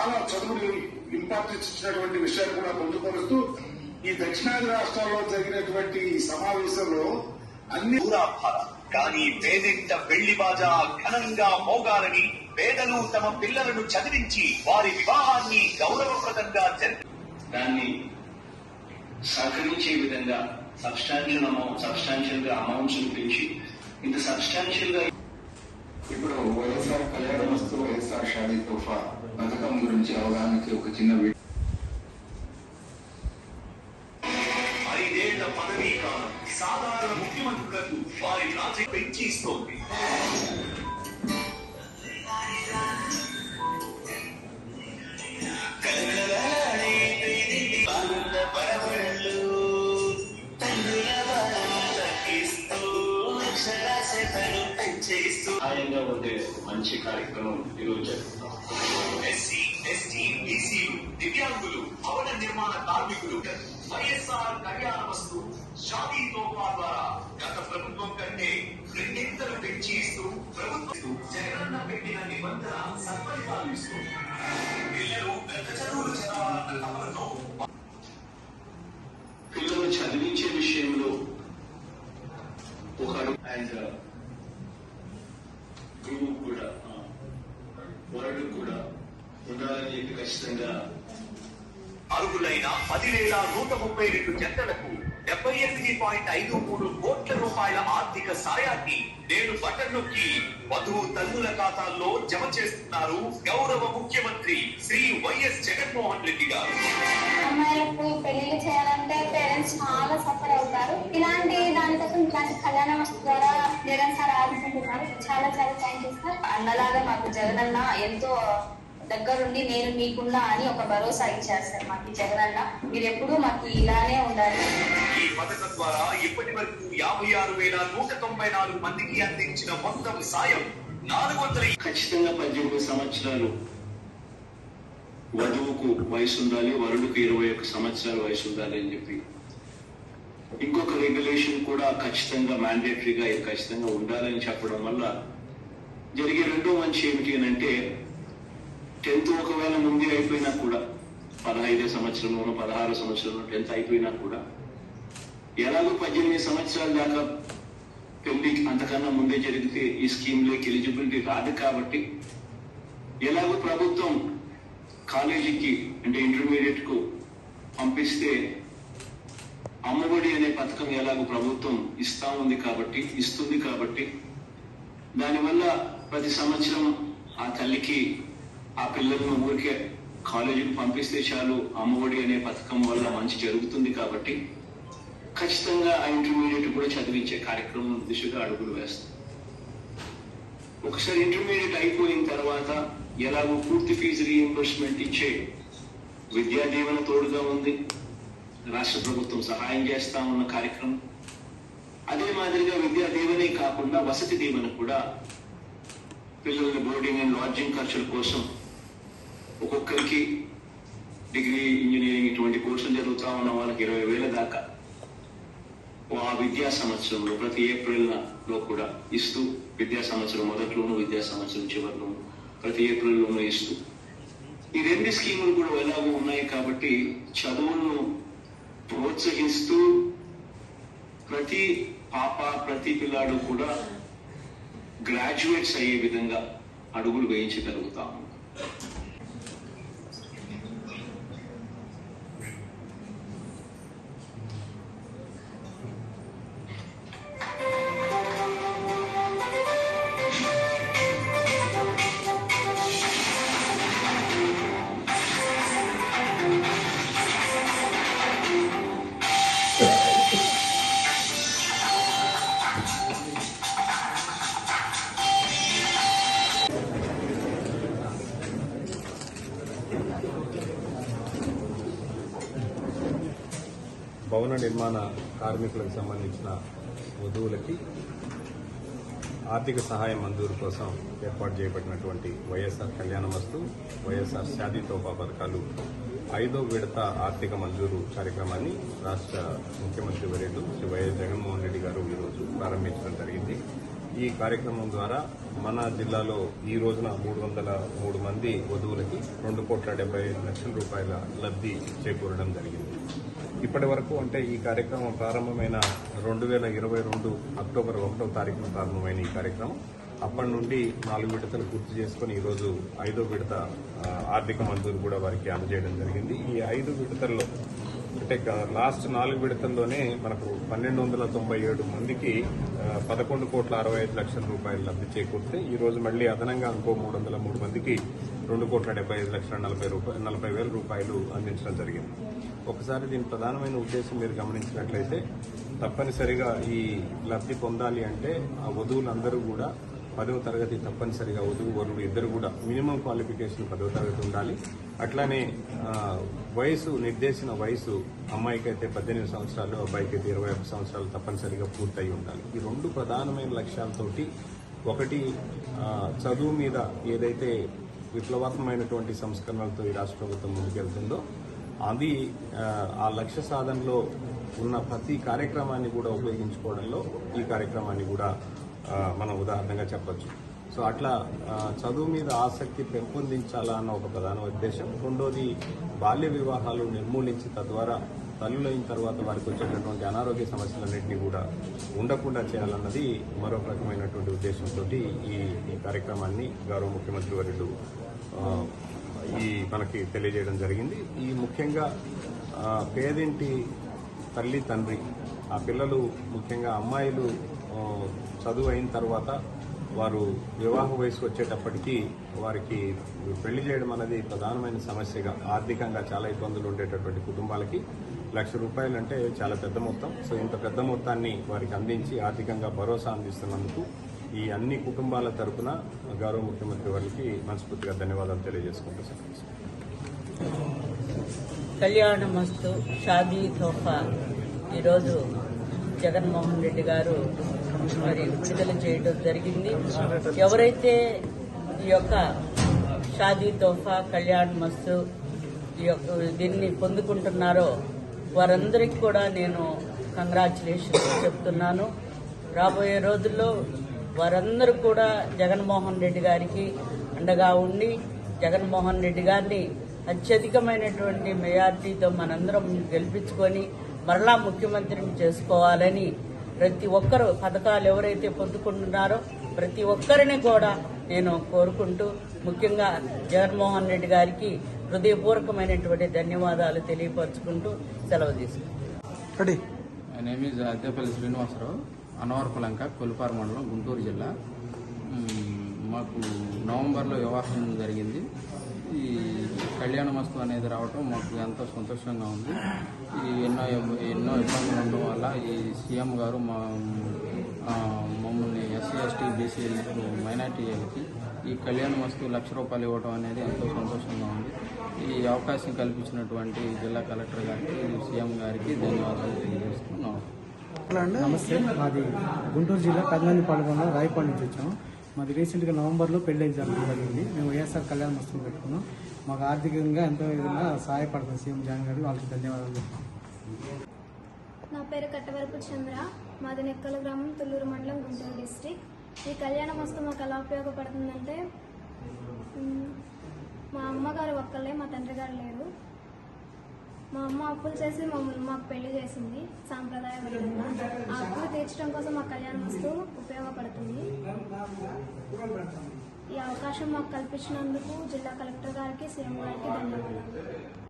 చాలా చదువుని ఇంపార్టెన్స్ ఇచ్చినటువంటి విషయాన్ని కూడా పొందుపరుస్తూ ఈ దక్షిణాది రాష్ట్రాల్లో జరిగినటువంటి ఈ సమావేశంలో అన్ని కానీ పేదింట వెళ్ళి బాజా ఘనంగా మోగాలని పేదలు తమ పిల్లలను చదివించి వారి వివాహాన్ని గౌరవప్రదంగా జరిపి దాన్ని సహకరించే విధంగా సబ్స్టాన్షియల్ అమౌంట్ సబ్స్టాన్షియల్గా అమౌంట్స్ పెంచి ఇంత సబ్స్టాన్షియల్గా ఇప్పుడు వైఎస్ఆర్ కళ్యాణ వస్తు వైఎస్ఆర్ షాదీ తోఫా పథకం గురించి అవగాహనకి ఒక చిన్న కార్యక్రమం ఈరోజు జరుగుతాం ఎస్సీ ఎస్టీ బీసీలు దివ్యాంగులు భవన నిర్మాణ కార్మికులు వైఎస్ఆర్ కళ్యాణ వస్తు షాదీ తోఫా ద్వారా గత ప్రభుత్వం కంటే రెండింతలు పెంచి ఇస్తూ ప్రభుత్వం జగనన్న పెట్టిన నిబంధన సత్ఫలితాలు ఇస్తూ. పిల్లలు పెద్ద చదువులు చదవాలన్న తపనతో పిల్లలు చదివించే విషయంలో ఒక అండ్ గురువు కూడా వరడు కూడా ఉండాలని చెప్పి ఖచ్చితంగా అర్హులైన పదివేల నూట ముప్పై రెండు జంటలకు డెబ్బై ఎనిమిది పాయింట్ ఐదు మూడు కోట్ల రూపాయల ఆర్థిక సాయాన్ని నేడు బటన్ నొక్కి వధువు తల్లుల ఖాతాల్లో జమ చేస్తున్నారు గౌరవ ముఖ్యమంత్రి శ్రీ వైఎస్ జగన్మోహన్ రెడ్డి గారు. అమ్మాయిలకు పెళ్ళిళ్ళు చేయాలంటే పేరెంట్స్ చాలా సఫర్ అవుతారు. ఇలాంటి దానికోసం ఇలాంటి కళ్యాణ వస్తు ద్వారా జగన్ సార్ ఆదుకుంటున్నారు. చాలా చాలా థ్యాంక్ యూ సార్. అన్నలాగా మాకు జగనన్న ఎంతో దగ్గరుండి నేను మీకున్నా అని ఒక భరోసా ఇచ్చారు సార్ మాకు జగనన్న. మీరు ఎప్పుడూ మాకు ఇలానే ఉండాలి. ఈ పథకం ద్వారా ఇప్పటి వరకు యాభై ఆరు వేల నూట తొంభై నాలుగు మందికి అందించిన మొత్తం సాయం నాలుగు వందల ఖచ్చితంగా పద్దెనిమిది సంవత్సరాలు. వధువుకు వయసు ఉండాలి వరుడుకు ఇరవై ఒక్క సంవత్సరాల వయసు ఉండాలి అని చెప్పి. ఇంకొక రెగ్యులేషన్ కూడా ఖచ్చితంగా మ్యాండేటరీగా ఖచ్చితంగా ఉండాలని చెప్పడం వల్ల జరిగే రెండో మంచి ఏమిటి అని అంటే టెన్త్ ఒకవేళ ముందే అయిపోయినా కూడా పదహైదో సంవత్సరంలోనూ పదహారు సంవత్సరంలో టెన్త్ అయిపోయినా కూడా ఎలాగో పద్దెనిమిది సంవత్సరాల దాకా పెళ్ళి అంతకన్నా ముందే జరిగితే ఈ స్కీమ్లోకి ఎలిజిబిలిటీ రాదు కాబట్టి ఎలాగో ప్రభుత్వం కాలేజీకి అంటే ఇంటర్మీడియట్కు పంపిస్తే అమ్మఒడి అనే పథకం ఎలాగో ప్రభుత్వం ఇస్తా ఉంది కాబట్టి ఇస్తుంది కాబట్టి దానివల్ల ప్రతి సంవత్సరం ఆ తల్లికి ఆ పిల్లలను ఊరికే కాలేజీకి పంపిస్తే చాలు అమ్మఒడి అనే పథకం వల్ల మంచి జరుగుతుంది కాబట్టి ఖచ్చితంగా ఆ ఇంటర్మీడియట్ కూడా చదివించే కార్యక్రమం దిశగా అడుగులు వేస్తాం. ఒకసారి ఇంటర్మీడియట్ అయిపోయిన తర్వాత ఎలాగో పూర్తి ఫీజు రీఎంబర్స్మెంట్ ఇచ్చే విద్యా దీవెన తోడుగా ఉంది. రాష్ట్ర ప్రభుత్వం సహాయం చేస్తా ఉన్న కార్యక్రమం. అదే మాదిరిగా విద్యా దీవెనే కాకుండా వసతి దీవెన కూడా పిల్లల బోర్డింగ్ అండ్ లాడ్జింగ్ ఖర్చుల కోసం ఒక్కొక్కరికి డిగ్రీ ఇంజనీరింగ్ ఇటువంటి కోర్సులు జరుగుతూ ఉన్న వాళ్ళకి ఇరవై వేల దాకా. ఆ విద్యా సంవత్సరంలో ప్రతి ఏప్రిల్లో కూడా ఇస్తూ విద్యా సంవత్సరం మొదట్లోనూ విద్యా సంవత్సరం చివరిలోను ప్రతి ఏప్రిల్లోనూ ఇస్తూ. ఈ రెండు స్కీములు కూడా ఎలాగో ఉన్నాయి కాబట్టి చదువులను ప్రోత్సహిస్తూ ప్రతి పాప ప్రతి పిల్లాడు కూడా గ్రాడ్యుయేట్స్ అయ్యే విధంగా అడుగులు వేయించగలుగుతాము. భవన నిర్మాణ కార్మికులకు సంబంధించిన వధువులకి ఆర్థిక సహాయం మంజూరు కోసం ఏర్పాటు చేయబడినటువంటి వైఎస్ఆర్ కళ్యాణ వస్తు వైఎస్ఆర్ శాదితోపా పథకాలు ఐదో విడత ఆర్థిక మంజూరు కార్యక్రమాన్ని రాష్ట్ర ముఖ్యమంత్రి వర్యులు శ్రీ వైఎస్ జగన్మోహన్ రెడ్డి గారు ఈరోజు ప్రారంభించడం జరిగింది. ఈ కార్యక్రమం ద్వారా మన జిల్లాలో ఈ రోజున మూడు వందల మూడు మంది వధువులకి రెండు కోట్ల డెబ్బై ఐదు లక్షల రూపాయల లబ్ధి చేకూరడం జరిగింది. ఇప్పటి వరకు అంటే ఈ కార్యక్రమం ప్రారంభమైన రెండు వేల ఇరవై రెండు అక్టోబర్ ఒకటో తారీఖున ప్రారంభమైన ఈ కార్యక్రమం. అప్పటి నుండి నాలుగు విడతలు పూర్తి చేసుకుని ఈరోజు ఐదో విడత ఆర్థిక మంజూరు కూడా వారికి అందజేయడం జరిగింది. ఈ ఐదు విడతల్లో అంటే లాస్ట్ నాలుగు విడతల్లోనే మనకు పన్నెండు వందల తొంభై ఏడు మందికి పదకొండు కోట్ల అరవై ఐదు లక్షల రూపాయలు లబ్ధి చేకూరితే ఈ రోజు మళ్ళీ అదనంగా ఇంకో మూడు వందల మూడు మందికి రెండు కోట్ల డెబ్బై ఐదు లక్షల నలభై రూపాయలు నలభై వేల రూపాయలు అందించడం జరిగింది. ఒకసారి దీని ప్రధానమైన ఉద్దేశం మీరు గమనించినట్లయితే తప్పనిసరిగా ఈ లబ్ధి పొందాలి అంటే ఆ వధువులందరూ కూడా పదవ తరగతి తప్పనిసరిగా వధువు వరుడు ఇద్దరు కూడా మినిమం క్వాలిఫికేషన్ పదవ తరగతి ఉండాలి. అట్లానే వయసు నిర్దేశిన వయసు అమ్మాయికి అయితే పద్దెనిమిది సంవత్సరాలు అబ్బాయికి అయితే ఇరవై ఒక్క సంవత్సరాలు తప్పనిసరిగా పూర్తయి ఉండాలి. ఈ రెండు ప్రధానమైన లక్ష్యాలతోటి ఒకటి చదువు మీద ఏదైతే విప్లవాత్మకమైనటువంటి సంస్కరణలతో ఈ రాష్ట్ర ప్రభుత్వం ముందుకెళ్తుందో అది ఆ, లక్ష్య సాధనలో ఉన్న ప్రతి కార్యక్రమాన్ని కూడా ఉపయోగించుకోవడంలో ఈ కార్యక్రమాన్ని కూడా మనం ఉదాహరణగా చెప్పచ్చు. సో అట్లా చదువు మీద ఆసక్తి పెంపొందించాలా అన్న ఒక ప్రధాన ఉద్దేశం. రెండోది బాల్య వివాహాలు నిర్మూలించి తద్వారా తల్లులైన తర్వాత వారికి వచ్చేటటువంటి అనారోగ్య సమస్యలన్నింటినీ కూడా ఉండకుండా చేయాలన్నది మరొక రకమైనటువంటి ఉద్దేశంతో ఈ కార్యక్రమాన్ని గౌరవ ముఖ్యమంత్రి వర్యులు ఈ మనకి తెలియజేయడం జరిగింది. ఈ ముఖ్యంగా పేదింటి తల్లి తండ్రి ఆ పిల్లలు ముఖ్యంగా అమ్మాయిలు చదువు అయిన తర్వాత వారు వివాహ వయసుకు వచ్చేటప్పటికి వారికి పెళ్ళి చేయడం అనేది ప్రధానమైన సమస్యగా ఆర్థికంగా చాలా ఇబ్బందులు ఉండేటటువంటి కుటుంబాలకి లక్ష రూపాయలు అంటే చాలా పెద్ద మొత్తం. సో ఇంత పెద్ద మొత్తాన్ని వారికి అందించి ఆర్థికంగా భరోసా అందిస్తున్నందుకు ఈ అన్ని కుటుంబాల తరఫున గౌరవ ముఖ్యమంత్రి వారికి మనస్ఫూర్తిగా ధన్యవాదాలు తెలియజేసుకుంటూ సార్ కళ్యాణమస్తు షాదీ తోఫా. ఈరోజు జగన్మోహన్ రెడ్డి గారు మరి విడుదల చేయడం జరిగింది. ఎవరైతే ఈ యొక్క షాదీ తోఫా కళ్యాణ్ మస్తు ఈ యొక్క దీన్ని పొందుకుంటున్నారో వారందరికీ కూడా నేను కంగ్రాచులేషన్స్ చెప్తున్నాను. రాబోయే రోజుల్లో వారందరూ కూడా జగన్మోహన్ రెడ్డి గారికి అండగా ఉండి జగన్మోహన్ రెడ్డి గారిని అత్యధికమైనటువంటి మెజార్టీతో మనందరం గెలిపించుకొని మరలా ముఖ్యమంత్రిని చేసుకోవాలని ప్రతి ఒక్కరు పథకాలు ఎవరైతే పొందుకుంటున్నారో ప్రతి ఒక్కరిని కూడా నేను కోరుకుంటూ ముఖ్యంగా జగన్మోహన్ రెడ్డి గారికి హృదయపూర్వకమైనటువంటి ధన్యవాదాలు తెలియపరుచుకుంటూ సెలవు తీసుకుంటాను my name is Addepalli Srinivasarao Anavarapalanka Kollipara మండలం గుంటూరు జిల్లా మాకు నవంబర్లో వివాహం జరిగింది. ఈ కళ్యాణ మస్తు అనేది రావటం మాకు ఎంతో సంతోషంగా ఉంది. ఈ ఎన్నో ఎన్నో ఇబ్బందులు ఉండడం వల్ల ఈ సీఎం గారు మా మమ్మల్ని ఎస్సీ ఎస్టీ బీసీ మైనార్టీలకి ఈ కళ్యాణ మస్తు లక్ష రూపాయలు ఇవ్వడం అనేది ఎంతో సంతోషంగా ఉంది. ఈ అవకాశం కల్పించినటువంటి జిల్లా కలెక్టర్ గారికి సీఎం గారికి ధన్యవాదాలు తెలియజేస్తున్నాం. నమస్తే. మాది గుంటూరు జిల్లా పెద్దనందిపాడు మండలం రాయపాడు నుంచి వచ్చాము. మాది రీసెంట్గా నవంబర్లో పెళ్ళి జరగడం జరిగింది. మేము వైఎస్ఆర్ కళ్యాణ మస్తు పెట్టుకున్నాం. మాకు ఆర్థికంగా ఎంతో విధంగా సహాయపడుతుంది సీఎం జగన్ గారు. వాళ్ళకి ధన్యవాదాలు నా పేరు కట్టవరపు చంద్ర. మాది నెక్కల గ్రామం తుళ్ళూరు మండలం గుంటూరు డిస్టిక్ ఈ కళ్యాణ వస్తువు మాకు ఎలా ఉపయోగపడుతుందంటే మా అమ్మగారు ఒక్కళ్ళే మా తండ్రి గారు లేరు. మా అమ్మ అప్పులు చేసి మమ్మల్ని మాకు పెళ్ళి చేసింది సాంప్రదాయబద్ధంగా ఆ అప్పులు తీర్చడం కోసం మా కళ్యాణ వస్తువు ఉపయోగపడుతుంది. ఈ అవకాశం మాకు కల్పించినందుకు జిల్లా కలెక్టర్ గారికి సీఎం గారికి ధన్యవాదాలు.